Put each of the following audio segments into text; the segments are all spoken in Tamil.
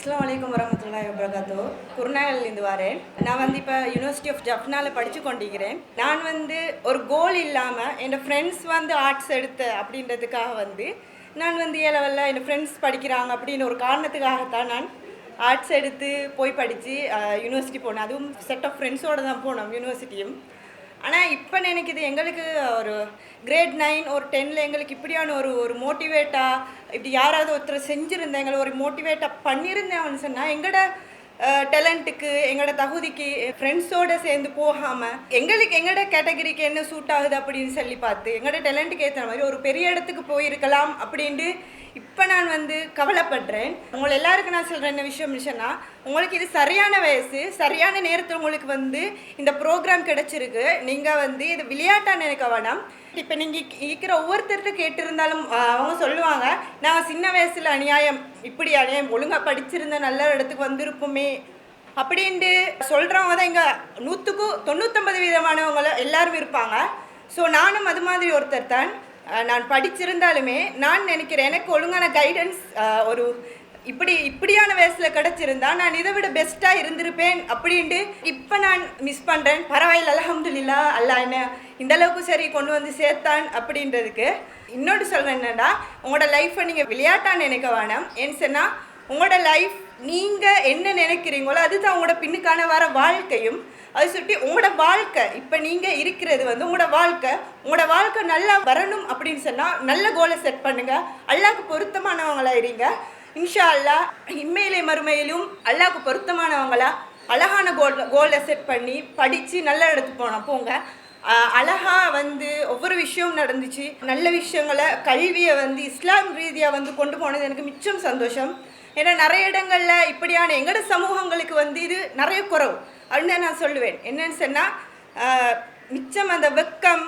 அஸ்லாம் வலைக்கம் வரமத்துல்லாஹி வபரகாத்தோ குருநாகல்லேருந்து வரேன். நான் வந்து இப்போ யூனிவர்சிட்டி ஆஃப் ஜப்னால படித்து கொண்டிருக்கிறேன். நான் வந்து ஒரு கோல் இல்லாமல் என் ஃப்ரெண்ட்ஸ் வந்து ஆர்ட்ஸ் எடுத்த அப்படின்றதுக்காக வந்து நான் வந்து ஏ லெவலில் என்னோடய ஃப்ரெண்ட்ஸ் படிக்கிறாங்க அப்படின்னு ஒரு காரணத்துக்காகத்தான் நான் ஆர்ட்ஸ் எடுத்து போய் படித்து யூனிவர்சிட்டி போனேன். அதுவும் செட் ஆஃப் ஃப்ரெண்ட்ஸோடு தான் போனோம் யூனிவர்சிட்டியும் ஆனால் இப்போ நினைக்கிது எங்களுக்கு ஒரு கிரேட் நைன் ஒரு டென்னில் எங்களுக்கு இப்படியான ஒரு ஒரு மோட்டிவேட்டாக இப்படி யாராவது ஒருத்தர் செஞ்சுருந்தேன் எங்களை ஒரு மோட்டிவேட்டாக பண்ணியிருந்தேன்னு சொன்னால் எங்களோட டேலண்ட்டுக்கு எங்களோட தகுதிக்கு ஃப்ரெண்ட்ஸோடு சேர்ந்து போகாமல் எங்களுக்கு எங்களோட கேட்டகரிக்கு என்ன சூட் ஆகுது அப்படின்னு சொல்லி பார்த்து எங்களோட டேலண்ட்டுக்கு ஏற்ற மாதிரி ஒரு பெரிய இடத்துக்கு போயிருக்கலாம் அப்படின்ட்டு இப்போ நான் வந்து கவலைப்படுறேன். உங்களை எல்லாருக்கும் நான் சொல்கிறேன் என்ன விஷயம் சொன்னால் உங்களுக்கு இது சரியான வயசு சரியான நேரத்தில் உங்களுக்கு வந்து இந்த ப்ரோக்ராம் கிடச்சிருக்கு. நீங்கள் வந்து இது விளையாட்டாக நினைக்க வேணாம். இப்போ நீங்கள் இருக்கிற ஒவ்வொருத்தர்கிட்ட கேட்டிருந்தாலும் அவங்க சொல்லுவாங்க நான் சின்ன வயசில் அநியாயம் இப்படியானே ஒழுங்காக படிச்சிருந்த நல்ல இடத்துக்கு வந்திருப்போமே அப்படின்ட்டு சொல்கிறவங்க தான் இங்கே நூற்றுக்கு தொண்ணூத்தொம்பது விதமானவங்கள எல்லாரும் இருப்பாங்க. ஸோ நானும் அது மாதிரி ஒருத்தர் தான். நான் படிச்சிருந்தாலுமே நான் நினைக்கிறேன் எனக்கு ஒழுங்கான கைடன்ஸ் ஒரு இப்படி இப்படியான வயசில் கிடச்சிருந்தா நான் இதை விட பெஸ்ட்டாக இருந்திருப்பேன் அப்படின்ட்டு இப்போ நான் மிஸ் பண்ணுறேன் பரவாயில்ல அல்ஹம்துலில்லா அல்லா என்ன இந்த அளவுக்கு சரி கொண்டு வந்து சேர்த்தான் அப்படின்றதுக்கு. இன்னொன்று சொல்கிறேன் என்னடா உங்களோட லைஃப்பை நீங்கள் விளையாட்டாக நினைக்க வேணாம். ஏன்னு சொன்னால் உங்களோட லைஃப் நீங்கள் என்ன நினைக்கிறீங்களோ அதுதான் உங்களோட பின்னுக்கான வர வாழ்க்கையும். அது சுட்டி உங்களோட வாழ்க்கை இப்போ நீங்கள் இருக்கிறது வந்து உங்களோட வாழ்க்கை. உங்களோட வாழ்க்கை நல்லா வரணும் அப்படின்னு சொன்னால் நல்ல கோலை செட் பண்ணுங்கள் அல்லாஹ்க்கு பொருத்தமானவங்களாக இருங்க. இன்ஷா அல்லாஹ் இம்மையிலே மறுமையிலும் அல்லாவுக்கு பொருத்தமானவங்களா அழகான கோல் கோலை செட் பண்ணி படித்து நல்ல இடத்துக்கு போனோம் போங்க அழகாக வந்து ஒவ்வொரு விஷயம் நடந்துச்சு. நல்ல விஷயங்களை கல்வியை வந்து இஸ்லாம் ரீதியாக வந்து கொண்டு போனது எனக்கு மிச்சம் சந்தோஷம். ஏன்னா நிறைய இடங்களில் இப்படியான எங்களோட சமூகங்களுக்கு வந்து இது நிறைய குறவு. அப்படின்னு நான் சொல்லுவேன். என்னன்னு சொன்னால் மிச்சம் அந்த வெக்கம்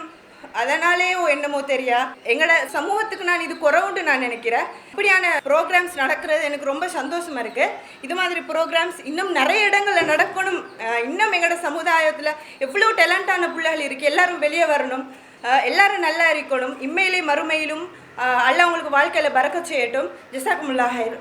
அதனாலே என்னமோ தெரியா? எங்களோட சமூகத்துக்கு நான் இது குறவுண்டு நான் நினைக்கிறேன். இப்படியான ப்ரோக்ராம்ஸ் நடக்கிறது எனக்கு ரொம்ப சந்தோஷமா இருக்கு. இது மாதிரி ப்ரோக்ராம்ஸ் இன்னும் நிறைய இடங்களில் நடக்கணும். இன்னும் எங்களோட சமுதாயத்தில் எவ்வளோ டேலண்டான பிள்ளைகள் இருக்கு. எல்லாரும் வெளியே வரணும். எல்லாரும் நல்லா இருக்கணும். இம்மையிலே மறுமையிலும் அல்ல உங்களுக்கு வாழ்க்கையில் பறக்க செய்யட்டும். ஜிசாக்குமுல்லா ஹைர்.